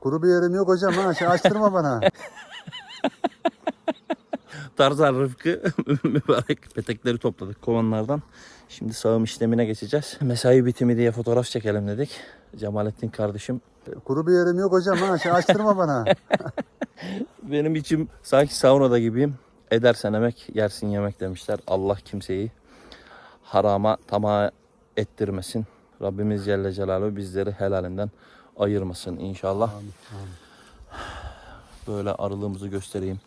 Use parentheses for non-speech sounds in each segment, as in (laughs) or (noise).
Kuru bir yerim yok hocam ha. Şey açtırma bana. (laughs) Tarzan Rıfkı (laughs) mübarek petekleri topladık kovanlardan. Şimdi sağım işlemine geçeceğiz. Mesai bitimi diye fotoğraf çekelim dedik. Cemalettin kardeşim Kuru bir yerim yok hocam ha. Şey açtırma bana. (laughs) benim içim sanki saunada gibiyim. Edersen emek yersin yemek demişler. Allah kimseyi harama tamah ettirmesin. Rabbimiz Celle Celaluhu bizleri helalinden ayırmasın inşallah. Böyle arılığımızı göstereyim.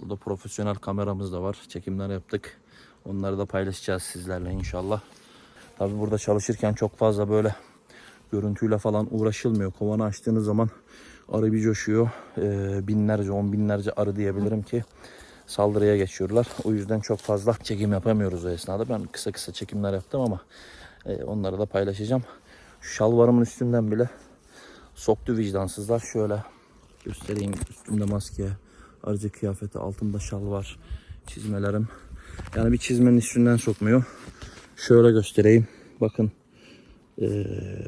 Burada profesyonel kameramız da var. Çekimler yaptık. Onları da paylaşacağız sizlerle inşallah. Tabi burada çalışırken çok fazla böyle görüntüyle falan uğraşılmıyor. Kovanı açtığınız zaman arı bir coşuyor. Ee, binlerce, on binlerce arı diyebilirim ki saldırıya geçiyorlar. O yüzden çok fazla çekim yapamıyoruz o esnada. Ben kısa kısa çekimler yaptım ama e, onları da paylaşacağım. Şu şalvarımın üstünden bile soktu vicdansızlar. Şöyle göstereyim. Üstümde maske, arıcı kıyafeti, altımda şal var, çizmelerim. Yani bir çizmenin üstünden sokmuyor. Şöyle göstereyim. Bakın. Ee,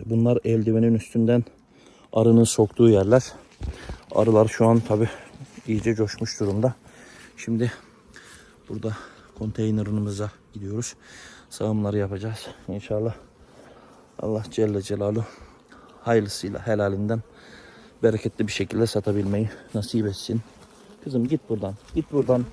bunlar eldivenin üstünden arının soktuğu yerler. Arılar şu an tabi iyice coşmuş durumda. Şimdi burada konteynerimize gidiyoruz. Sağımları yapacağız. İnşallah Allah Celle Celaluhu hayırlısıyla helalinden bereketli bir şekilde satabilmeyi nasip etsin. Kızım git buradan. Git buradan.